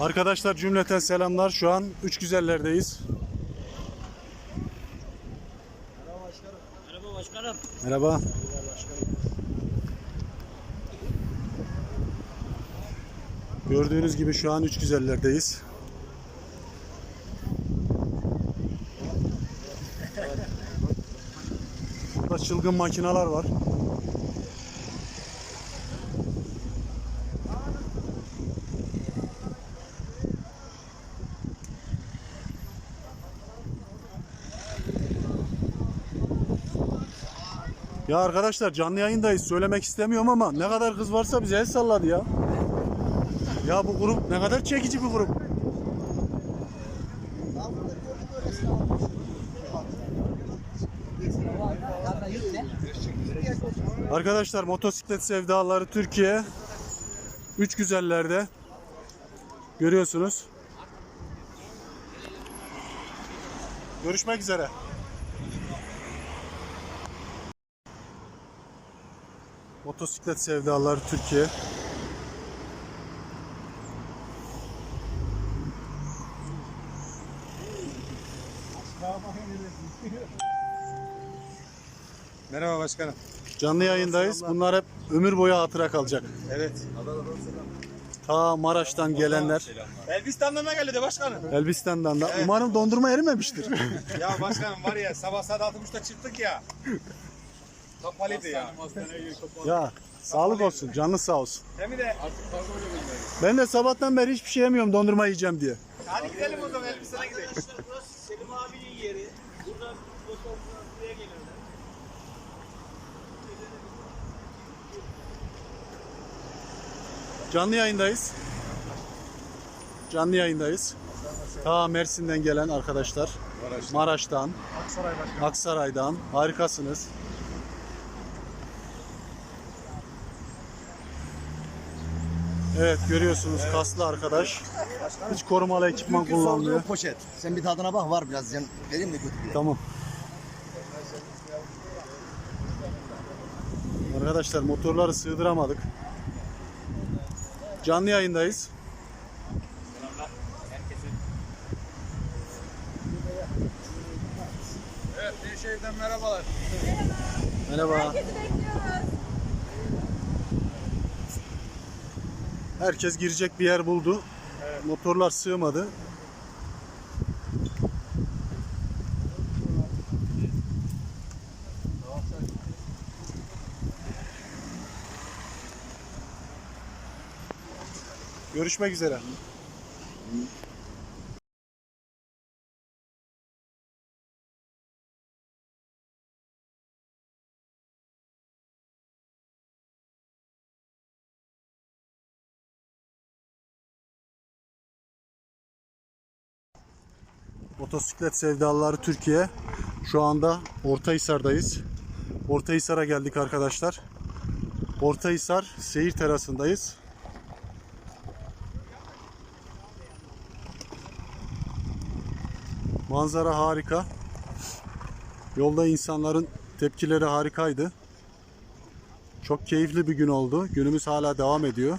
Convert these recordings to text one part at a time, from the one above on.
Arkadaşlar cümleten selamlar. Şu an Üç Güzeller'deyiz. Merhaba başkanım. Merhaba. Gördüğünüz gibi şu an Üç Güzeller'deyiz. Burada çılgın makineler var. Ya arkadaşlar canlı yayındayız. Söylemek istemiyorum ama ne kadar kız varsa bize el salladı ya. Ya bu grup ne kadar çekici bir grup. Arkadaşlar motosiklet sevdaları Türkiye. Üç güzellerde. Görüyorsunuz. Görüşmek üzere. Motosiklet sevdaları Türkiye. Merhaba başkanım. Canlı yayındayız. Bunlar hep ömür boyu hatıra kalacak. Evet. Ta Maraş'tan gelenler, Elbistan'dan da geldi de başkanım. Elbistan'dan da. Umarım dondurma erimemiştir. ya başkanım var ya sabah saat 6.30'da çıktık ya. Kapalıydı ya. ya sağlık olsun, canlı sağ olsun. Hem de Ben de sabahtan beri hiçbir şey yemiyorum dondurma yiyeceğim diye. hadi gidelim o zaman Elbistan'a gidelim. Burası Selim abinin yeri. Burada fotoğraflar buraya gelirler. Canlı yayındayız. Canlı yayındayız. Ta Mersin'den gelen arkadaşlar. Maraş'tan, Aksaray'dan. Harikasınız. Evet görüyorsunuz kaslı arkadaş. Hiç korumalı ekipman kullanmıyor. poşet. Sen bir tadına bak var biraz. Yani vereyim de götüreyim. Tamam. Arkadaşlar motorları sığdıramadık. Canlı yayındayız. Evet Nevşehir'den merhabalar. Merhaba. Herkes girecek bir yer buldu. Motorlar sığmadı. Görüşmek üzere. Motosiklet sevdalıları Türkiye. Şu anda Ortahisar'dayız. Ortahisar'a geldik arkadaşlar. Ortahisar seyir terasındayız. Manzara harika. Yolda insanların tepkileri harikaydı. Çok keyifli bir gün oldu. Günümüz hala devam ediyor.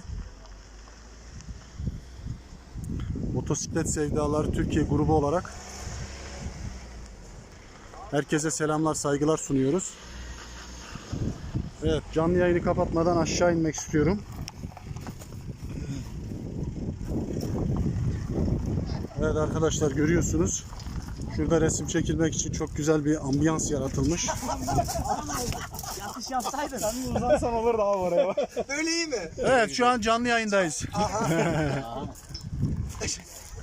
Motosiklet Sevdaları Türkiye grubu olarak herkese selamlar, saygılar sunuyoruz. Evet, canlı yayını kapatmadan aşağı inmek istiyorum. Evet arkadaşlar görüyorsunuz. Şurada resim çekilmek için çok güzel bir ambiyans yaratılmış. Yatış yapsaydın. Uzansan olur daha oraya. Öyle iyi mi? Evet şu an canlı yayındayız.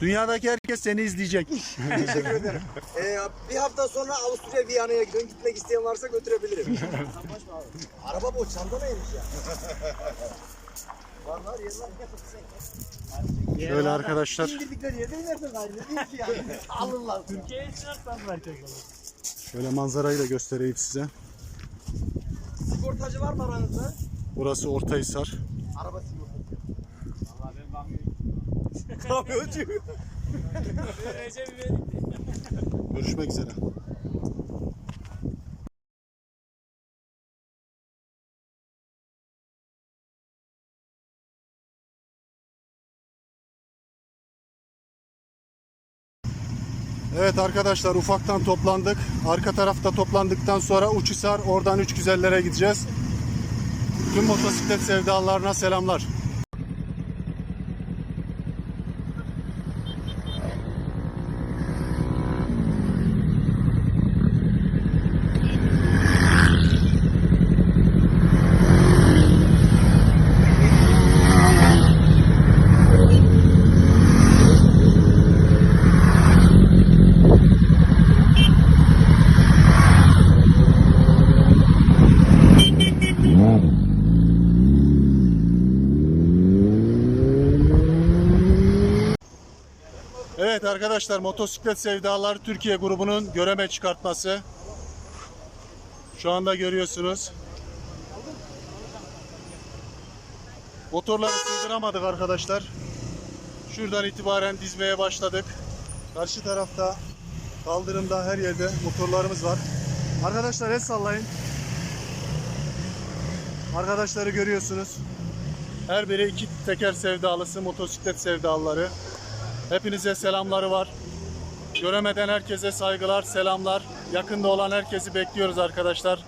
Dünyadaki herkes seni izleyecek. Teşekkür ederim. Ee, bir hafta sonra Avusturya Viyana'ya gidiyorum. Gitmek isteyen varsa götürebilirim. Araba bu. Çanta neymiş ya? Var var yerler. Şöyle arkadaşlar. İndirdikleri yerde inersin gayrı. Alırlar. Türkiye'ye çıkarsan belki Şöyle manzarayı da göstereyim size. Sigortacı var mı aranızda? Burası Ortahisar. Araba sigortacı. Kamyoncu. Recep İvedik'ti. Görüşmek üzere. Evet arkadaşlar ufaktan toplandık. Arka tarafta toplandıktan sonra Uçhisar oradan Üç Güzeller'e gideceğiz. Tüm motosiklet sevdalarına selamlar. Evet arkadaşlar motosiklet sevdaları Türkiye grubunun göreme çıkartması. Şu anda görüyorsunuz. Motorları sığdıramadık arkadaşlar. Şuradan itibaren dizmeye başladık. Karşı tarafta kaldırımda her yerde motorlarımız var. Arkadaşlar el sallayın. Arkadaşları görüyorsunuz. Her biri iki teker sevdalısı, motosiklet sevdalıları. Hepinize selamları var. Göremeden herkese saygılar, selamlar. Yakında olan herkesi bekliyoruz arkadaşlar.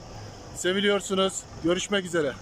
Seviliyorsunuz. Görüşmek üzere.